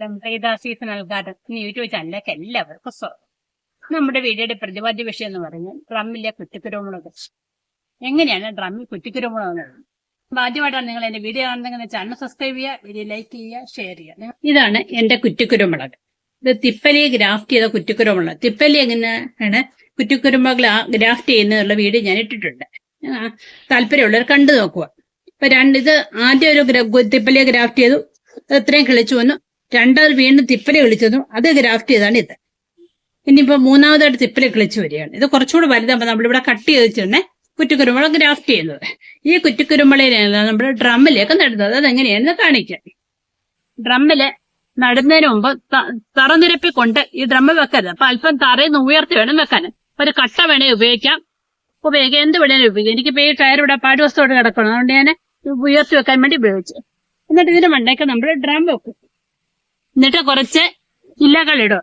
Seasonal നൽകാതെ YouTube ചാനലിലേക്ക് എല്ലാവർക്കും സ്വാഗതം. നമ്മുടെ വീഡിയോയുടെ പ്രതിപാദ്യ വിഷയം എന്ന് പറഞ്ഞാൽ ഡ്രമ്മിലെ കുറ്റിക്കുരുമുളക്. എങ്ങനെയാണ് ഡ്രമ്മിൽ കുറ്റിക്കുരുമുളക് എന്നുള്ളത്? ആദ്യമായിട്ടാണ് നിങ്ങൾ എന്റെ വീഡിയോ കാണുന്നെങ്കിൽ ചാനൽ സബ്സ്ക്രൈബ് ചെയ്യുക വീഡിയോ ലൈക്ക് ചെയ്യുക ഷെയർ ചെയ്യുക. ഇതാണ് എന്റെ കുറ്റിക്കുരുമുളക്. ഇത് തിപ്പലി ഗ്രാഫ്റ്റ് ചെയ്ത കുറ്റിക്കുരുമുളക്. തിപ്പലി എങ്ങനെയാണ് കുറ്റിക്കുരുമുളക് ഗ്രാഫ്റ്റ് ചെയ്യുന്നതിനുള്ള വീഡിയോ ഞാൻ ഇട്ടിട്ടുണ്ട്. താല്പര്യമുള്ളവർ കണ്ടു നോക്കുക. ഇപ്പൊ രണ്ട് ഇത് ആദ്യം ഒരു തിപ്പലിയെ ഗ്രാഫ്റ്റ് ചെയ്തു. ഇത് ഇത്രയും കിളിച്ചു വന്നു. രണ്ടാമത് വീണ്ടും തിപ്പല കളിച്ചതും അത് ഗ്രാഫ്റ്റ് ചെയ്താണ് ഇത്. ഇനിയിപ്പോ മൂന്നാമതായിട്ട് തിപ്പല കിളിച്ചു വരികയാണ്. ഇത് കുറച്ചുകൂടെ വലുതാകുമ്പോൾ നമ്മളിവിടെ കട്ട് ചെയ്ത് വെച്ചിട്ടുണ്ട് കുറ്റിക്കുരുമുളക് ഗ്രാഫ്റ്റ് ചെയ്യുന്നത്. ഈ കുറ്റിക്കുരുമുളയിലാണ് നമ്മൾ ഡ്രമ്മിലേക്ക് നടുന്നത്? അതെങ്ങനെയാണെന്ന് കാണിക്കാം. ഡ്രമ്മിൽ നടുന്നതിന് മുമ്പ് തറനിരപ്പി കൊണ്ട് ഈ ഡ്രമ്മ് വെക്കരുത്. അപ്പൊ അല്പം തറയിൽ നിന്ന് ഉയർത്തി വേണം വെക്കാൻ. ഒരു കട്ട വേണേ ഉപയോഗിക്കാം. ഉപയോഗിക്കാം. എന്ത് വേണേലും ഉപയോഗിക്കാം. എനിക്കിപ്പോ ഈ ടയർ ഇവിടെ പാഴ്വസ്തോട് കിടക്കണം. അതുകൊണ്ട് ഞാൻ ഉയർത്തി വെക്കാൻ വേണ്ടി ഉപയോഗിച്ചു. എന്നിട്ട് ഇതിന് മണ്ടയ്ക്ക് നമ്മൾ ഡ്രം വെക്കും. എന്നിട്ട് കുറച്ച് ഇലകളിടും.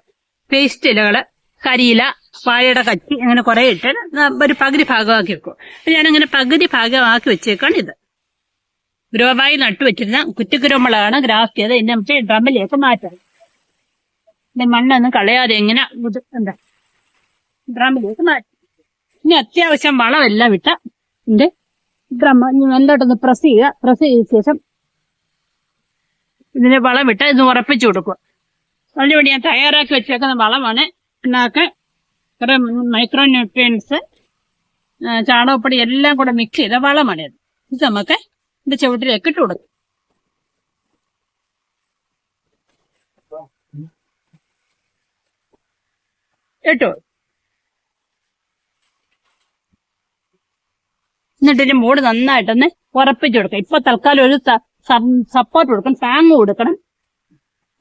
പേസ്റ്റ് ഇലകൾ കരിയില വാഴയുടെ കച്ചി അങ്ങനെ കുറെ ഇട്ട് ഒരു പകുതി ഭാഗമാക്കി വെക്കും. ഞാനങ്ങനെ പകുതി ഭാഗമാക്കി വെച്ചേക്കാണ് ഇത്. ഗ്രോവായി നട്ടു വെച്ചിരുന്ന കുറ്റിക്കുരുമ്പളാണ് ഗ്രാഫ്റ്റ് ചെയ്ത് എന്നെ നമുക്ക് ഡ്രമ്മിലേക്ക് മാറ്റാം എന്റെ മണ്ണൊന്നും കളയാതെ എങ്ങനെ എന്താ ഡ്രമ്മിലേക്ക് മാറ്റി ഇനി അത്യാവശ്യം വളമെല്ലാം ഇട്ട ഇതിന്റെ ഡ്രമ്മ നല്ലോട്ടൊന്ന് പ്രസ് ചെയ്യുക. പ്രസ് ചെയ്ത ശേഷം ഇതിന് വളമിട്ട് ഇത് ഉറപ്പിച്ചു കൊടുക്കുക. അതിനുവേണ്ടി ഞാൻ തയ്യാറാക്കി വെച്ചേക്കുന്ന വളമാണ്. പിണ്ണാക്ക് കുറെ മൈക്രോ ന്യൂട്രിയൻസ് ചാണകപ്പൊടി എല്ലാം കൂടെ മിക്സ് ചെയ്ത വളമാണ് ഇത്. ഇത് നമുക്ക് ഇതിന്റെ ചുവട്ടിലേക്ക് ഇട്ട് കൊടുക്കും. ഇട്ടു. എന്നിട്ട് മൂട് നന്നായിട്ടൊന്ന് ഉറപ്പിച്ചു കൊടുക്കാം ഇപ്പൊ തൽക്കാലം ഒരു സപ്പോർട്ട് കൊടുക്കണം താങ്ങ് കൊടുക്കണം.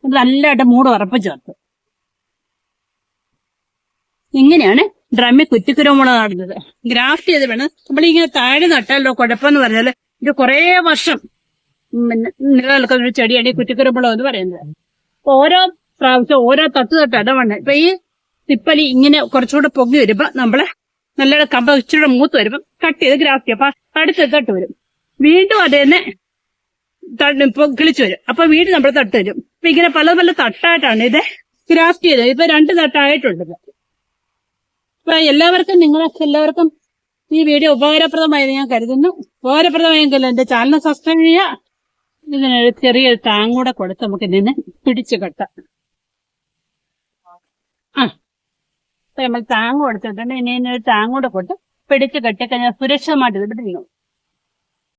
നല്ല നല്ലതായിട്ട് മൂട് ഉറപ്പ് ചേർത്ത്. ഇങ്ങനെയാണ് ഡ്രമ്മിൽ കുറ്റിക്കുരുമുളക് നടുന്നത്. ഗ്രാഫ്റ്റ് ചെയ്ത് വേണം. നമ്മളിങ്ങനെ താഴെ നട്ടാലോ കുഴപ്പമെന്ന് പറഞ്ഞാൽ ഇത് കുറേ വർഷം നിലനിൽക്കുന്ന ഒരു ചെടിയാണ് ഈ കുറ്റിക്കുരുമുളക് എന്ന് പറയുന്നത്. ഓരോ പ്രാവശ്യം ഓരോ തട്ട് തട്ട് ഇടവണ്ണം. ഇപ്പൊ ഈ തിപ്പലി ഇങ്ങനെ കുറച്ചുകൂടെ പൊങ്ങി വരുമ്പോ നമ്മൾ നല്ല കമ്പ ഇച്ചിരി മൂത്ത് വരുമ്പോ കട്ട് ചെയ്ത് ഗ്രാഫ്റ്റ് ചെയ്യും. അപ്പൊ അടുത്ത തട്ട് വരും. വീണ്ടും അത് തന്നെ കിളിച്ചു വരും. അപ്പൊ വീട് നമ്മൾ തട്ട് വരും അപ്പൊ ഇങ്ങനെ പല പല തട്ടായിട്ടാണ് ഇത് ക്രാഫ്റ്റ് ചെയ്തത്. ഇപ്പൊ രണ്ട് തട്ടായിട്ടുണ്ട് ഇപ്പൊ അപ്പൊ എല്ലാവർക്കും നിങ്ങൾ എല്ലാവർക്കും ഈ വീഡിയോ ഉപകാരപ്രദമായെന്ന് ഞാൻ കരുതുന്നു. ഉപകാരപ്രദമായെങ്കിൽ എന്റെ ചാനൽ സബ്സ്ക്രൈബ് ചെയ്യുക. ഇതിനൊരു ചെറിയൊരു താങ് കൂടെ കൊടുത്ത് നമുക്ക് ഇതിന് പിടിച്ചു കെട്ടാം. ആ. നമ്മൾ താങ് കൊടുത്തിട്ടുണ്ട്. ഇനി ഇതിനൊരു താങ് കൂടെ കൊടുത്ത് പിടിച്ചു കെട്ടിക്കഴിഞ്ഞാൽ സുരക്ഷിതമായിട്ട് ഇത് പിടിക്കും